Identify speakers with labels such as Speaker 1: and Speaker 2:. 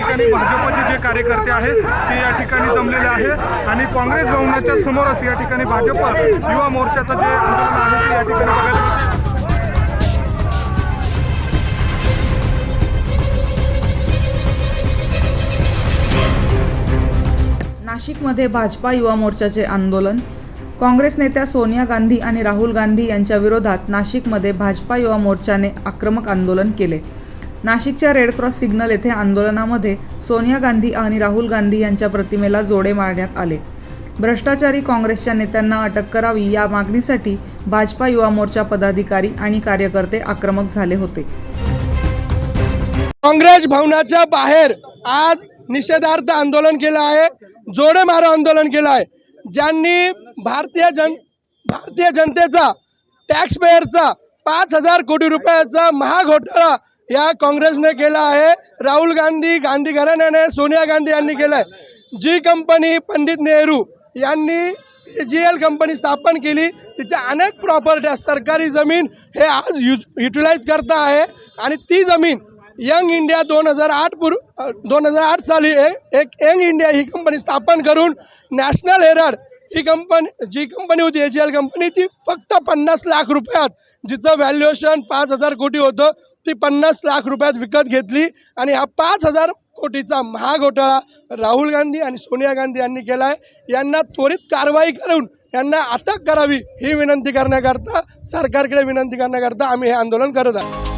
Speaker 1: ठिकाणी भाजपचे जे कार्यकर्ते आहेत ते या ठिकाणी जमलेले आहेत. आणि काँग्रेस भवनाच्या समोरच या ठिकाणी भाजप युवा मोर्चाचं जे आंदोलन आहे ते या ठिकाणी बघायला
Speaker 2: नाशिकमध्ये भाजपा युवा मोर्चाचे आंदोलन. काँग्रेस नेत्या सोनिया गांधी आणि राहुल गांधी यांच्या विरोधात नाशिकमध्ये भाजपा युवा मोर्चाने आक्रमक आंदोलन केले. नाशिकच्या रेड क्रॉस सिग्नल येथे आंदोलनामध्ये सोनिया गांधी आणि राहुल गांधी यांच्या प्रतिमेला जोडे मारण्यात आले. भ्रष्टाचारी काँग्रेसच्या नेत्यांना अटक करावी या मागणीसाठी भाजपा युवा मोर्चा पदाधिकारी आणि कार्यकर्ते आक्रमक झाले होते.
Speaker 3: काँग्रेस भवनाच्या बाहेर आज निषेधार्थ आंदोलन केलं आहे जोडे मारो आंदोलन केलं आहे. ज्यांनी भारतीय जन भारतीय जनतेचा टॅक्सपेअरचा पाच हजार कोटी रुपयाचा महाघोटाळा या काँग्रेसने केला आहे. राहुल गांधी गांधी घराण्याने सोनिया गांधी यांनी केलं आहे जी कंपनी पंडित नेहरू यांनी जी एल कंपनी स्थापन केली तिच्या अनेक प्रॉपर्ट्या सरकारी जमीन हे आज युज युटिलाइज करता आहे. आणि ती जमीन यंग इंडिया दोन हजार आठ पूर्व दोन हजार आठ साली एक यंग इंडिया ही कंपनी स्थापन करून नॅशनल हेराल्ड ही कंपनी जी कंपनी होती एच एल कंपनी ती फक्त पन्नास लाख रुपयात जिचं व्हॅल्युएशन पाच हजार कोटी होतं ती पन्नास लाख रुपयात विकत घेतली. आणि हा पाच हजार कोटीचा महाघोटाळा राहुल गांधी आणि सोनिया गांधी यांनी केला आहे यांना त्वरित कारवाई करून यांना अटक करावी ही विनंती करण्याकरता सरकारकडे विनंती करण्याकरता आम्ही हे आंदोलन करत आहोत.